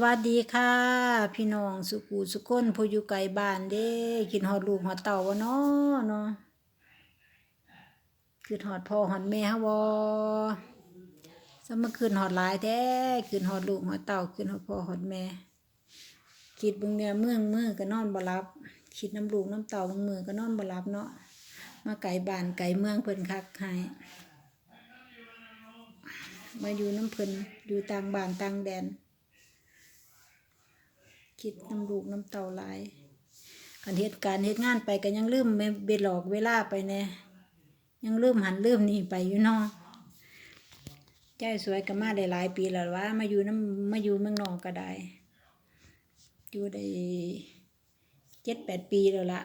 วัสดีค่ะ พี่น้องสุกูสุคนผู้อยู่ไกลบ้านเด้กินฮอดลูกฮอดเต่าบ่เนาะเนาะคือฮอดพ่อฮอดแม่ฮะบ่สมมาคืนฮอดหลายแท้คืนฮอดลูกฮอดเต่าคืนฮอดพ่อฮอดแม่คิดบิ่งเนี่ยเมื่องมือก็นอนบ่หลับคิดน้ำลูกน้ำเต่าบางมือก็นอนบ่หลับเนาะมาไกลบ้านไกลเมืองเพิ่นคักให้มาอยู่น้ำเพิ่นอยู่ต่างบ้านต่างแดน คิดน้ำลูกน้ำเต่าหลายการเหตุการณ์เหตุงานไปก็ยังลืมไม่เบหลอกเวลาไปแน่ยังลืมหันลืมนี่ไปอยู่นาะใจสวยก็มาได้หลายปีแล้วว่า มาอยู่น้ำมาอยู่เมืองนอกก็ได้ อยู่ได้เจ็ดแปดปีแล้วละ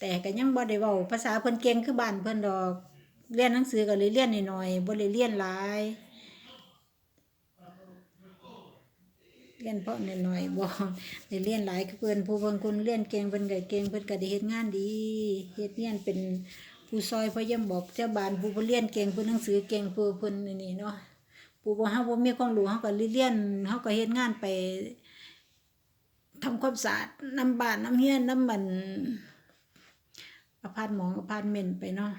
แต่ก็ยังบ่ได้เว้าภาษาเพิ่นเก่งคือบ้านเพิ่นดอกเรียนหนังสือก็เลยเรียนหน้อยๆบ่ได้เรียนหลาย เรียนเพราะน้อยๆบ่ได้เรียนหลายเพิ่อนผู้บางคนเรียนเก่งเพิ่นก็เก่งเพิ่นก็ได้เฮ็ดงานดีเฮ็ดเรียนเป็นผู้ซอยพยายามบอกเจ้าบ้านผู้บ่นเรียนเก่งผู้หนังสือเก่งผู้เพิ่นนี่นี่เนาะผู้บ่เฮาบ่มีความรู้เฮาก็เรียนเฮาก็เฮ็ดงานไปทำความสะอาดนำบ้านนำเรือนนำมันอพาร์ตหมองอพาร์ตเมนต์ไปเนาะ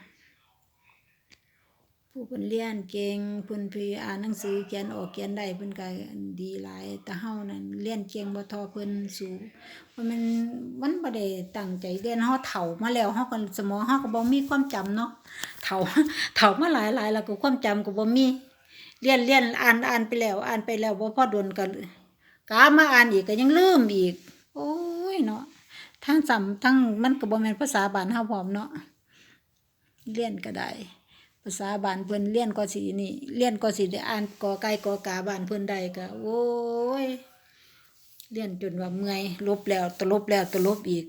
ผู้เพิ่นเรียนเก่งเพิ่นพี่อ่านหนังสือเขียนออกเขียนได้เพิ่นก็ดีหลาย แต่เฮานั่นเรียนเก่งบ่ทอเพิ่นสูงเพราะมันมันบ่ได้ตั้งใจเรียนเฮาเฒ่ามาแล้วเฮาก็สมองเฮาก็บ่มีความจำเนาะเฒ่าเฒ่ามาหลายๆแล้วก็ความจำก็บ่มี เรียนเรียนอ่านอ่านไปแล้ว อ่านไปแล้วบ่พอดนก็กามาอ่านอีกก็ยังลืมอีก โอ้ยเนาะทั้งจำทั้งมันก็บ่แม่นภาษาบ้านเฮาพร้อมเนาะเรียนก็ได้ ภาษาบ้านเพิ่นเรียนก็สินี่เรียนก็สิได้อ่านกอไก่กอกาบ้านเพิ่นได้ก็โอ้ยเรียนจนว่าเมื่อยลบแล้วตลบแล้วตลบอีก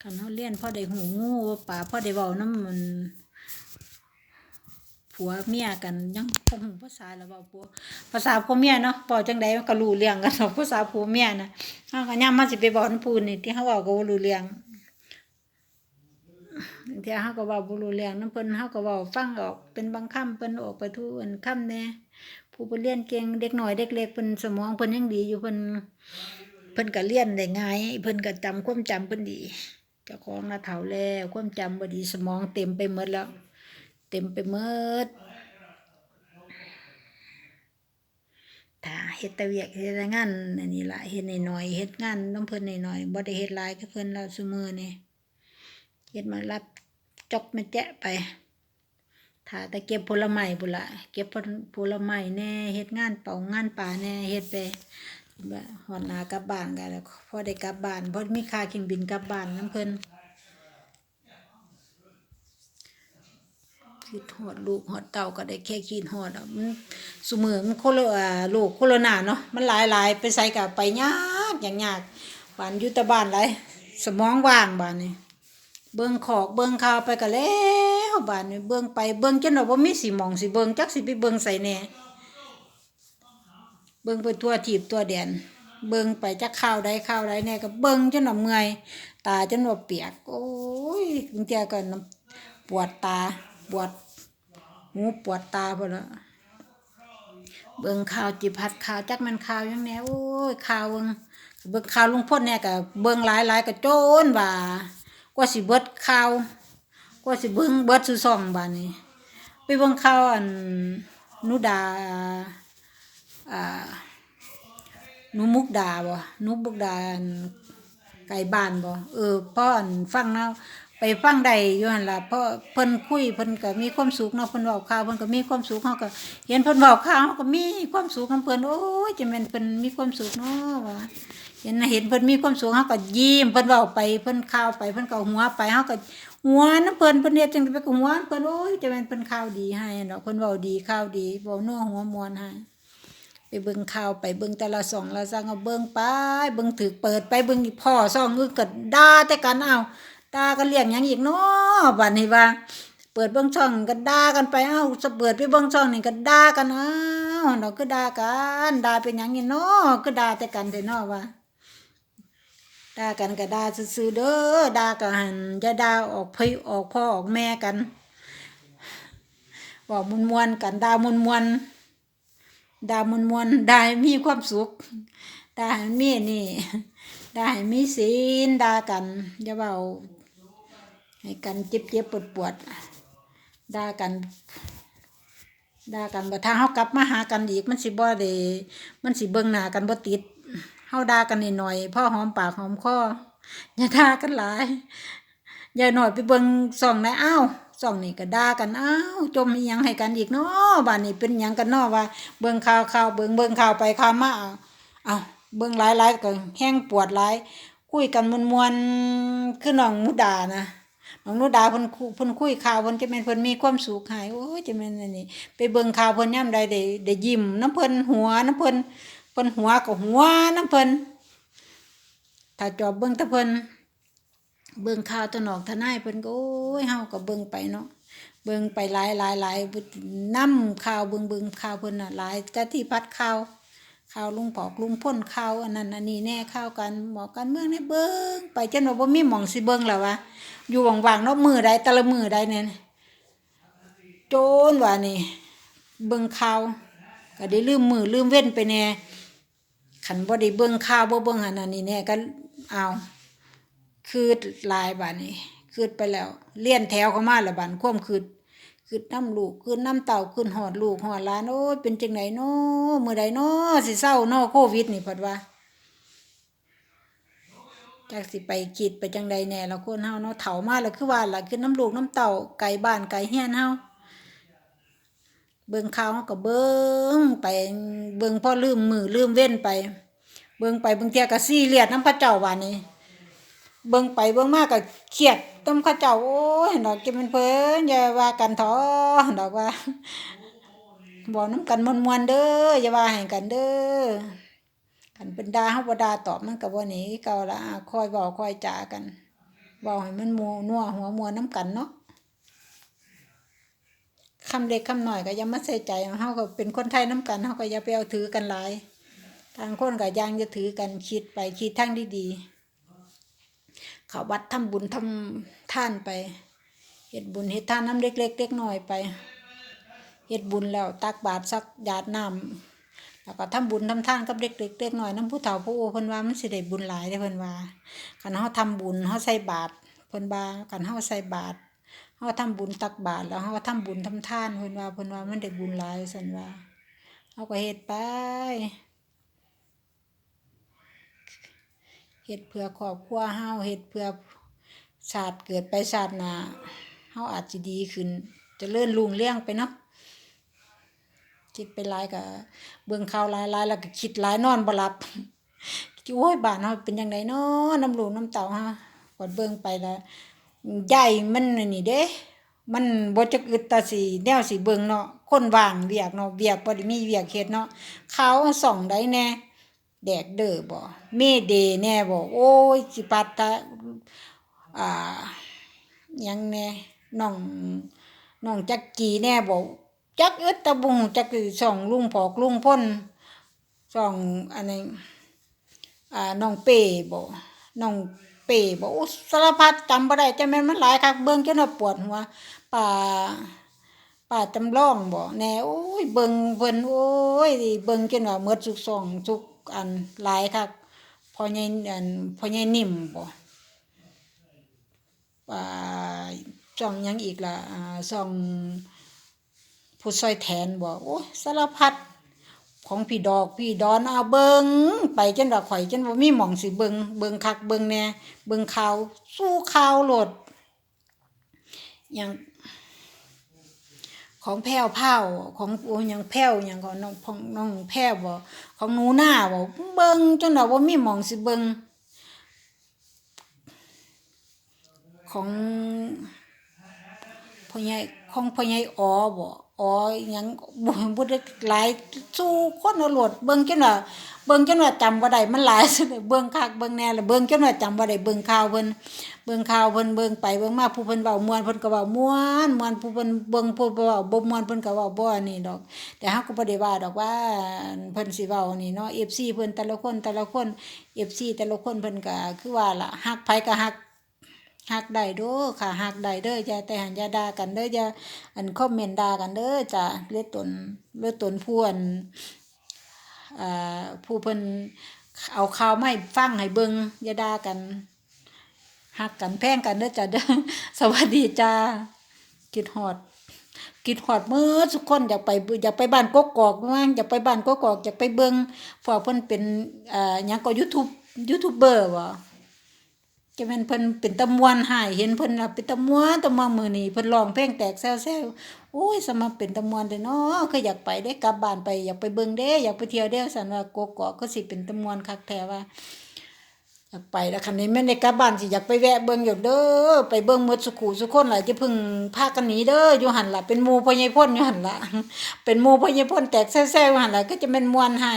คันเฮาเรียนพ่อได้หูงูว่าป่อได้เว้านำมันผัวเมียกันยังคงภาษาแล้วเว้าผัวภาษาผัวเมียเนาะเว้าจังใดมันก็รู้เรื่องกันเนาะภาษาผัวเมียนะเฮาก็ยามมาสิไปเว้านำผู้นี่ที่เฮาเว้าก็บ่รู้เรื่อง เที่ยเฮาก็เว้าบ่รู้เรื่องนำเพิ่นเฮาก็เว้าฟังออกเป็นบางคำเพิ่นออกไปทุกอันคำแน่ผู้เพิ่นเรียนเก่งเด็กน้อยเด็กเล็กเพิ่นสมองเพิ่นยังดีอยู่เพิ่นเพิ่นก็เรียนได้ง่ายเพิ่นก็จำความจำเพิ่นดีเจ้าของน่ะเฒ่าแล้วความจำบ่ดีสมองเต็มไปหมดแล้ว เต็มไปหมดถ้าเฮ็ดต่เวียกเฮ็ดแต่งานอันนี้ล่ะเฮ็ดน้อยๆเฮ็ดงานนำเพิ่นน้อยๆบ่ได้เฮ็ดหลายคือเพิ่นแล้วซุมื้อนี้เฮ็ดมารับ จอกมาแจะไปถ้าแต่เก็บผลไม้พุ่นละเก็บผลไม้แน่เฮ็ดงานเป่างานป่าแน่เฮ็ดไปแบบฮอนากลับบ้านก็แล้วพอได้กลับบ้านพอมีค่าเครื่องบินกลับบ้านนำเพิ่นคิดฮอดลูกฮอดเต้าก็ได้แค่คิดฮอดอะมันซุมื้อมันโคโรอ่าโรคโคโรนาเนาะมันหลายๆไปไสก็ไปยากยากบ้านอยู่ต่บ้านหลายสมองว่างบ้านนี้ เบิ่งขอกเบิ่งข่าวไปก็แล้วบาดนี้เบิ่งไปเบิ่งจนว่าบ่มีสิมองสิเบิ่งจักสิไปเบิ่งไสแน่เบิ่งไปทั่วทีบทั่วแดน เบิ่งไปจักข่าวใดข่าวใดแน่ก็เบิ่งจนว่าเมื่อยตาจนว่าเปียก โอ้ยบางเที่ก็น้ำปวดตาปวดหูปวดตาพุ่นละเบิ่งข่าวจิพัดข่าวจักม่นข่าวยังแน่โอ้ยข่าวเบิ่งเบิ่งข่าวลุงพลเนี่ยก็เบิ่งหลายๆก็โจนว่า กว่าสิเบิดข่าวกว่าสิเบิ่งเบิดซุซ่องบาดนี้ ไปเบิ่งข่าวอันนูดาอ่านูมุกดาบ่นูมุกดาอันไก่บ้านบ่เออพ่ออันฟังแล้วไปฟังได้อยู่หั่นล่ะเพราะเพิ่นคุยเพิ่นก็มีความสุขเนาะเพิ่นเว้าข่าวเพิ่นก็มีความสุขเฮาก็เห็นเพิ่นเว้าข่าวเฮาก็มีความสุขของเพิ่นโอ้ยจะแม่นเพิ่นมีความสุขเนาะว่า ห็นเห็นเพิ่นมีความสุขเฮาก็ยิ้มเพิ่นเว้าไปเพิ่นข่าวไปเพิ่นก็หัวไปเฮาก็หัวนำเพิ่นเพิ่นเฮ็ดจังได๋ไปก็หัวเพิ่นโอ้ยจะแม่นเพิ่นข่าวดีให้ดอกเพิ่นเว้าดีข่าวดีเว้านัวหัวมวนให้ไปเบิ่งข่าวไปเบิ่งแต่ละช่องละซังเอาเบิ่งไปเบิ่งถึกเปิดไปเบิ่งอีกพ่อช่องอื่นก็ด่าแต่กันเอาด่ากันเรื่องหยังอีกเนาะบัดนี้ว่า เปิดเบิ่งช่องก็ด่ากันไปเอ้าจะเปิดไปเบิ่งช่องนี่ก็ด่ากันเอ้าดอกคือด่ากันด่าเป็นหยังนี่เนาะคือด่าแต่กันแต่เนาะว่า ด่ากันก็ด่าซื่อๆเด้อด่าก็หันจะด่าออกพี่ออกพ่อออกแม่กันบอกมวนๆกันด่ามวนๆด่ามวนมวนด่ามีความสุขด่าให้มีนี่ด่ามีศีลด่ากันอย่าเว้าให้กันเจ็บเจ็บปวดปวดด่ากันด่ากันบ่ถ้าเฮากลับมาหากันอีกมันสิบ่ได้มันสิเบิ่งหน้ากันบ่ติด เฮาด่ากันนิดหน่อยพ่อหอมปากหอมคออย่าด่ากันหลายอย่าหน่อยไปเบิ่งส่องนะอ้าวส่องนี่ก็ด่ากันอ้าวจมอีหยังให้กันอีกเนาะบ้านนี้เป็นหยังกันเนาะว่า เบิ่งข่าวข่าวเบิ่งเบิ่งข่าวไปข่าวมาเอาเอาเบิ่งหลายๆก็แห้งปวดหลายคุยกันมวนๆคือน้องมุดานะน้องมุดาเพิ่นคุเพิ่นคุยข่าวเพิ่นจะแม่นเพิ่นมีความสุขหายโอ้ยจะแม่นอันนี้ไปเบิ่งข่าวเพิ่นยามใดได้ได้ยิ้มน้ำเพิ่นหัวน้ำเพิ่น เพิ่นหัวก็หัวน้ำเพิ่นถ้าจอบเบิ่งต่เพิ่นเบิ่งข่าวตะนอกทนายเพิ่นก็โอ้ยเฮาก็เบิ่งไปเนาะเบิ่งไปหลายหลายหลายนำข่าวเบิ่งเบิ่งข่าวเพิ่นน่ะหลายกะที่พัดข่าวข่าวลุงปอกลุงพ่นข่าวอันนั้นอันนี้แน่ข่าวกันหมอกันเมืองนี่เบิ่งไปจนว่าบ่มีหม่องสิเบิ่งแล้ววะอยู่ว่างๆเนาะมือใดแต่ละมือใดเนี่ยโจนว่านี่เบิ่งข่าวก็ได้ลืมมือลืมเว้นไปแน่ คันบ่ได้เบิ่งข่าวบ่เบิ่งอันนั้นนี่แน่ก็เอา คืดลายบาดนี้คืดไปแล้ว เลี่ยนแถวเข้ามาล้วบานควมคืดคืดน้ำลูกคืดน้ำเต่าคืดหอดลูกหอดหลานโอ้ยเป็นจังไดเนาะมื้อใดเนาะสิเศร้าเนาะโควิดนี่พิ่นว่าจักสิไปคิดไปจังใดแน่ละคนเฮาเนาะเฒ่ามาแล้วคือว่าล่ะคือน้ำลูกน้ำเต่าไกลบ้านไกลเฮียนเฮา เบิ่งข่าวเฮาก็เบิ่งไปเบิ่งพ่อลืมมือลืมเว้นไป เบิ่งไปเบิ่งเที่ยก็ซี่เรียสนำพระเจ้าว่านี่เบิ่งไปเบิ่งมากก็เครียดต้มข้าเจ้าโอ้ยดอกกินมันเพิ่นอย่าว่ากันท้อดอกว่าบอกน้ำกันมวนๆเด้ออย่าว่าให้กันเด้อกันเป็นดาเฮาบ่ดาตอบมันก็บ่หนีเก่าละอะคอยเว้าคอยจากันเว้าให้มันมัวนัวหัวมวนน้ำกันเนาะ คำเล็กคำน้อยก็ย่ามาใส่ใจเฮาก็เป็นคนไทยน้ำกันเฮาก็อย่าไปเอาถือกันหลายทางคนก็ยังจะถือกันคิดไปคิดทางดีๆเขาวัดทำบุญทำท่านไปเฮ็ดบุญเฮ็ดทานน้ำเล็กๆเล็กน้อยไปเฮ็ดบุญแล้วตักบาตรสักหยาดน้ำแล้วก็ทำบุญทำทานกับเด็กๆเล็กน้อยน้ำผู้เฒ่าผู้โอเพิ่นว่ามันสิได้บุญหลายเด้เพิ่นว่าคันเฮาทำบุญเฮาใส่บาตรเพิ่นว่าคันเฮาใส่บาตร เฮาทำบุญตักบาตรแล้วเฮาทำบุญทำทานเพิ่นว่าเพิ่นว่ามันได้บุญหลายซั่นว่าเฮาก็เฮ็ดไปเฮ็ดเพื่อครอบครัวเฮาเฮ็ดเพื่อชาติเกิดไปชาติหน้าเฮาอาจสิดีขึ้นเจริญรุ่งเรืองไปเนาะคิดไปหลายก็เบิ่งข่าวหลายๆแล้วก็คิดหลายนอนบ่หลับโอ้ยบ้านเฮาเป็นจังไดเนาะน้ำลูกน้ำเต้าเฮากดเบิ่งไปแล้ว ใหญ่มันนี่เด้ มันบ่จักอึดตาสิแนวสิเบิ่งเนาะคนว่างเวียกเนาะเวียกบ่ได้มีเวียกเฮ็ดเนาะเขาส่องได้แน่แดกเด้อบ่เมเดแน่บ่โอ้ยสิปัตตะอ่ายังแน่น้องน้องจักกีแน่บ่จักอึดตะบุงจักส่องลุงพอกลุงพ่นส่องอันนี้อ่าน้องเป้บ่น้อง เป้บ่โอ้สารพัดจำบ่ได้แต่แม่นมันหลายคักเบิ่งจนว่าปวดหัวป่าป้าจำลองบ่แน่โอ้ยเบิ่งเพิ่นโอ้ยเบิ่งจนว่าหมดทุกช่องทุกอันหลายคักพอใหญ่อันพอใหญ่นิ่มบ่อ่าช่องยังอีกล่ะอ่าช่องผู้ซอยแทนบ่โอ้ยสารพัด ของพี่ดอกพี่ดอนเอาเบิงไปจนว่าข่อยจนบ่มีหม่องสิเบิงเบิงคักเบิงแน่เบิงข่าวสู้ข่าวโลดหยังของแพ้วเผาของโอ้หยังแพ้วหยังของน้องของน้องแพ้วบ่ของหนูหน้าบ่เบิงจนบอกว่ามีหม่องสิเบิงของพ่อใหญ่ของพ่อใหญ่อ๋อบ่ อ๋อหยังบ่บ่ได้หลายสู้คนเอาโลดเบิ่งจนว่าเบิ่งจนว่าจำบ่ได้มันหลายซะเบิ่งคักเบิ่งแน่ล้วเบิ่งจนว่าจำบ่ได้เบิ่งข่าวเพิ่นเบิ่งข่าวเพิ่นเบิ่งไปเบิ่งมาผู้เพิ่นเว้าม่วนเพิ่นก็เว้าม่วนม่วนผู้เพิ่นเบิ่งผู้เว้าบ่ม่วนเพิ่นก็เว้าบ่นนี้ดอก แต่เฮาก็บ่ได้ว่าดอกว่าเพิ่นสิเว้านี่เนาะ FC เพิ่นแต่ละคนแต่ละคน FC แต่ละคนเพิ่นก็คือว่าล่ะฮักไผก็ฮัก ฮักได้ด้อค่ะฮักได้เด้ออย่าแต่หันอย่าด่ากันเด้ออย่าอันคอมเมนต์ด่ากันเด้อจ้ะเลือดตนเลือดตนผู้อันอ่าผู้เพิ่นเอาข่าวไมาให้ฟังให้เบิงอย่าด่ากันฮักกันแพงกันเด้อจ้ะเด้อสวัสดีจ้าคิดฮอดคิดฮอดมือทุกคนอยากไปอยากไปบ้านกกอกว่างอยากไปบ้านกกอกอยากไปเบิงพราะว่าเพิ่นเป็นอ่าหยังก็ YouTube ยูทูบเบอร์บ่ จะแม่นเพิ่นเป็นตะมวนหายเห็นเพิ่นน่ะเป็นตะมวนตะมวนมือนี้เพิ่นร้องเพลงแตกแซวๆโอ้ยสมาเป็นตะมวนเด้อเนาะคืออยากไปเด้กลับบ้านไปอยากไปเบิ่งเด้อยากไปเที่ยวเด้ซั่นว่ากกอกก็สิเป็นตะมวนคักแท้ว่าอยากไปแล้วคันนี้แม่นได้กลับบ้านสิอยากไปแวะเบิ่งอยู่เด้อไปเบิ่งหมดสุขุสุคนล่ะจะพึ่งพากันหนีเด้ออยู่หั่นล่ะเป็นหมู่พ่อใหญ่พ่นอยู่หั่นล่ะเป็นหมู่พ่อใหญ่พ่นแตกแซ่ๆอยู่หั่นล่ะก็จะแม่นมวนให้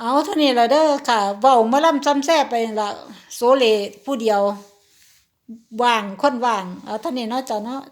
เอาเท่านี้ละเด้อค่ะเว้ามาล่ำซ้ำแซ่ไปละโซเลผู้เดียวว่างคนว่าง เอาเท่านี้เนาะจ้ะเนาะ